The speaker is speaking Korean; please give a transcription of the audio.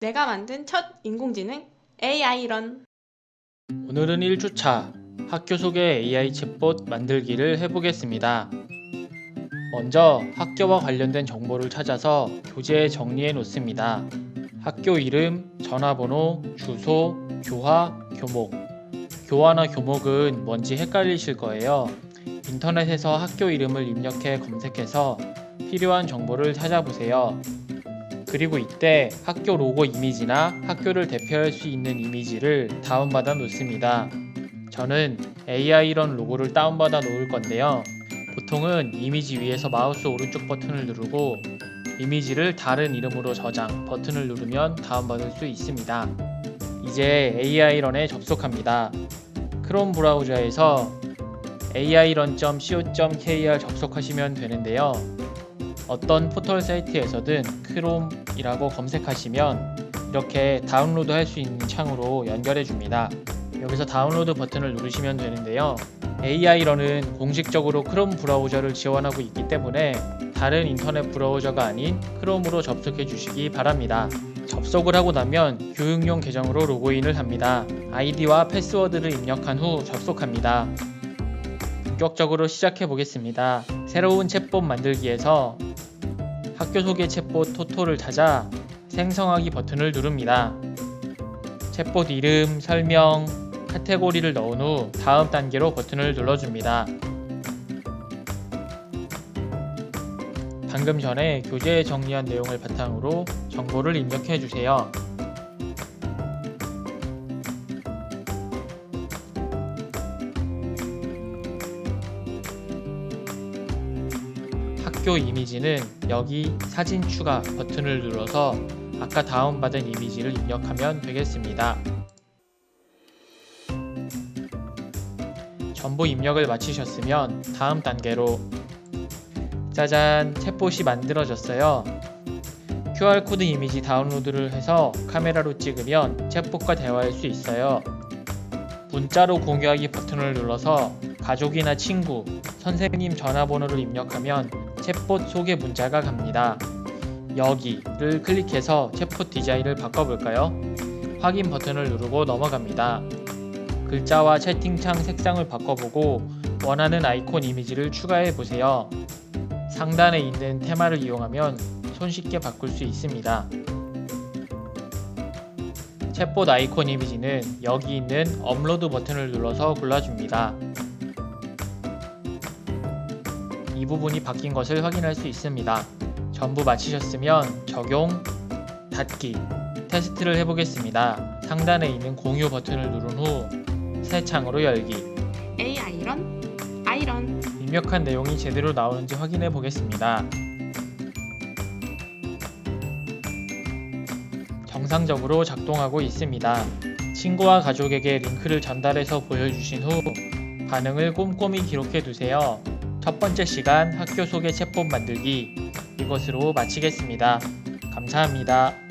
내가 만든 첫 인공지능 AI런 오늘은 1주차 학교 소개 AI 챗봇 만들기를 해보겠습니다. 먼저 학교와 관련된 정보를 찾아서 교재에 정리해 놓습니다. 학교 이름, 전화번호, 주소, 교화, 교목. 교화나 교목은 뭔지 헷갈리실 거예요. 인터넷에서 학교 이름을 입력해 검색해서 필요한 정보를 찾아보세요. 그리고 이때 학교 로고 이미지나 학교를 대표할 수 있는 이미지를 다운받아 놓습니다. 저는 AI런 로고를 다운받아 놓을 건데요. 보통은 이미지 위에서 마우스 오른쪽 버튼을 누르고 이미지를 다른 이름으로 저장 버튼을 누르면 다운받을 수 있습니다. 이제 AI런에 접속합니다. 크롬 브라우저에서 airon.co.kr 접속하시면 되는데요. 어떤 포털 사이트에서든 크롬 이라고 검색하시면 이렇게 다운로드 할 수 있는 창으로 연결해 줍니다. 여기서 다운로드 버튼을 누르시면 되는데요. AI런은 공식적으로 크롬 브라우저를 지원하고 있기 때문에 다른 인터넷 브라우저가 아닌 크롬으로 접속해 주시기 바랍니다. 접속을 하고 나면 교육용 계정으로 로그인을 합니다. 아이디와 패스워드를 입력한 후 접속합니다. 본격적으로 시작해 보겠습니다. 새로운 챗봇 만들기에서 학교 소개 챗봇 토토를 찾아 생성하기 버튼을 누릅니다. 챗봇 이름, 설명, 카테고리를 넣은 후 다음 단계로 버튼을 눌러줍니다. 방금 전에 교재에 정리한 내용을 바탕으로 정보를 입력해 주세요. 학교 이미지는 여기 사진 추가 버튼을 눌러서 아까 다운받은 이미지를 입력하면 되겠습니다. 전부 입력을 마치셨으면 다음 단계로 짜잔 챗봇이 만들어졌어요. QR코드 이미지 다운로드를 해서 카메라로 찍으면 챗봇과 대화할 수 있어요. 문자로 공유하기 버튼을 눌러서 가족이나 친구, 선생님 전화번호를 입력하면 챗봇 소개 문자가 갑니다. 여기를 클릭해서 챗봇 디자인을 바꿔볼까요? 확인 버튼을 누르고 넘어갑니다. 글자와 채팅창 색상을 바꿔보고 원하는 아이콘 이미지를 추가해 보세요. 상단에 있는 테마를 이용하면 손쉽게 바꿀 수 있습니다. 챗봇 아이콘 이미지는 여기 있는 업로드 버튼을 눌러서 골라줍니다. 이 부분이 바뀐 것을 확인할 수 있습니다. 전부 마치셨으면 적용, 닫기, 테스트를 해보겠습니다. 상단에 있는 공유 버튼을 누른 후 새 창으로 열기. AI런 아이런 입력한 내용이 제대로 나오는지 확인해 보겠습니다. 정상적으로 작동하고 있습니다. 친구와 가족에게 링크를 전달해서 보여주신 후 반응을 꼼꼼히 기록해 두세요. 첫 번째 시간 학교 소개 챗봇 만들기 이것으로 마치겠습니다. 감사합니다.